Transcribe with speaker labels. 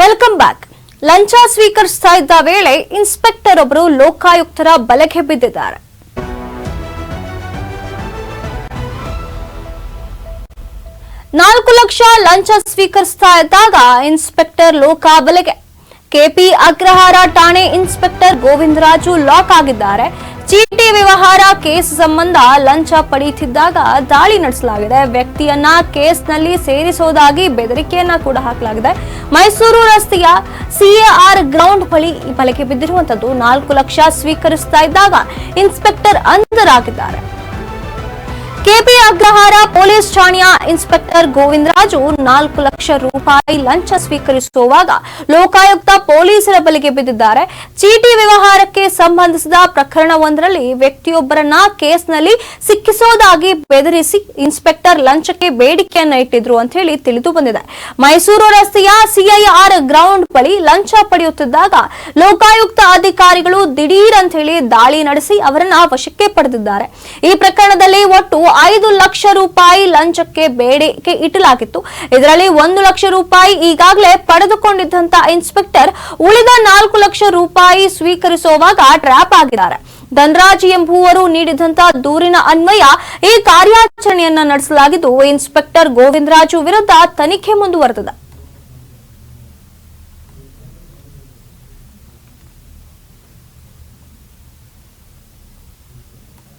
Speaker 1: Welcome back. ಲಂಚ ಸ್ವೀಕರಿಸ್ತಾ ಇದ್ದ ವೇಳೆ ಇನ್ಸ್ಪೆಕ್ಟರ್ ಒಬ್ಬರು ಲೋಕಾಯುಕ್ತರ ಬಲೆಗೆ ಬಿದ್ದಿದ್ದಾರೆ. ನಾಲ್ಕು ಲಕ್ಷ ಲಂಚ ಸ್ವೀಕರಿಸ್ತಾ ಇದ್ದಾಗ ಇನ್ಸ್ಪೆಕ್ಟರ್ ಲೋಕ ಬಲೆಗೆ ಕೆಪಿ ಅಗ್ರಹಾರ ಠಾಣೆ ಇನ್ಸ್ಪೆಕ್ಟರ್ ಗೋವಿಂದರಾಜು ಲಾಕ್ ಆಗಿದ್ದಾರೆ. ಚೀಟಿ ವ್ಯವಹಾರ ಕೇಸ್ ಸಂಬಂಧ ಲಂಚ ಪಡೆಯುತ್ತಿದ್ದಾಗ ದಾಳಿ ನಡೆಸಲಾಗಿದೆ. ವ್ಯಕ್ತಿಯನ್ನ ಕೇಸ್ನಲ್ಲಿ ಸೇರಿಸೋದಾಗಿ ಬೆದರಿಕೆಯನ್ನ ಕೂಡ ಹಾಕಲಾಗಿದೆ. ಮೈಸೂರು ರಸ್ತೆಯ ಸಿಎಆರ್ ಗ್ರೌಂಡ್ ಬಳಿ ಬಳಕೆ ಬಿದ್ದಿರುವಂತದ್ದು ನಾಲ್ಕು ಲಕ್ಷ ಸ್ವೀಕರಿಸ್ತಾ ಇದ್ದಾಗ ಇನ್ಸ್ಪೆಕ್ಟರ್ ಅಂಧರಾಗಿದ್ದಾರೆ. ಕೆಪಿ ಅಗ್ರಹಾರ ಪೊಲೀಸ್ ಠಾಣೆಯ ಇನ್ಸ್ಪೆಕ್ಟರ್ ಗೋವಿಂದರಾಜು ನಾಲ್ಕು ಲಕ್ಷ ರೂಪಾಯಿ ಲಂಚ ಸ್ವೀಕರಿಸುವಾಗ ಲೋಕಾಯುಕ್ತ ಪೊಲೀಸರ ಬಲಿಗೆ ಬಿದ್ದಿದ್ದಾರೆ. ಚೀಟಿ ವ್ಯವಹಾರಕ್ಕೆ ಸಂಬಂಧಿಸಿದ ಪ್ರಕರಣವೊಂದರಲ್ಲಿ ವ್ಯಕ್ತಿಯೊಬ್ಬರನ್ನ ಕೇಸ್ನಲ್ಲಿ ಸಿಕ್ಕಿಸೋದಾಗಿ ಬೆದರಿಸಿ ಇನ್ಸ್ಪೆಕ್ಟರ್ ಲಂಚಕ್ಕೆ ಬೇಡಿಕೆಯನ್ನ ಇಟ್ಟಿದ್ರು ಅಂತ ಹೇಳಿ ತಿಳಿದು ಬಂದಿದೆ. ಮೈಸೂರು ರಸ್ತೆಯ ಸಿಐಆರ್ ಗ್ರೌಂಡ್ ಬಳಿ ಲಂಚ ಪಡೆಯುತ್ತಿದ್ದಾಗ ಲೋಕಾಯುಕ್ತ ಅಧಿಕಾರಿಗಳು ದಿಢೀರ್ ಅಂತ ಹೇಳಿ ದಾಳಿ ನಡೆಸಿ ಅವರನ್ನ ವಶಕ್ಕೆ ಪಡೆದಿದ್ದಾರೆ. ಈ ಪ್ರಕರಣದಲ್ಲಿ ಒಟ್ಟು ಐದು ಲಕ್ಷ ರೂಪಾಯಿ ಲಂಚಕ್ಕೆ ಬೇಡಿಕೆ ಇಟ್ಟಲಾಗಿತ್ತು ಇದರಲ್ಲಿ ಒಂದು ಲಕ್ಷ ರೂಪಾಯಿ ಈಗಾಗಲೇ ಪಡೆದುಕೊಂಡಿದ್ದಂತ ಇನ್ಸ್ಪೆಕ್ಟರ್ ಉಳಿದ ನಾಲ್ಕು ಲಕ್ಷ ರೂಪಾಯಿ ಸ್ವೀಕರಿಸುವಾಗ ಟ್ರ್ಯಾಪ್ ಆಗಿದ್ದಾರೆ. ಧನರಾಜ್ ಎಂಬುವರು ನೀಡಿದಂತ ದೂರಿನ ಅನ್ವಯ ಈ ಕಾರ್ಯಾಚರಣೆಯನ್ನ ನಡೆಸಲಾಗಿದ್ದು, ಇನ್ಸ್ಪೆಕ್ಟರ್ ಗೋವಿಂದರಾಜು ವಿರುದ್ಧ ತನಿಖೆ ಮುಂದುವರೆದಿದೆ.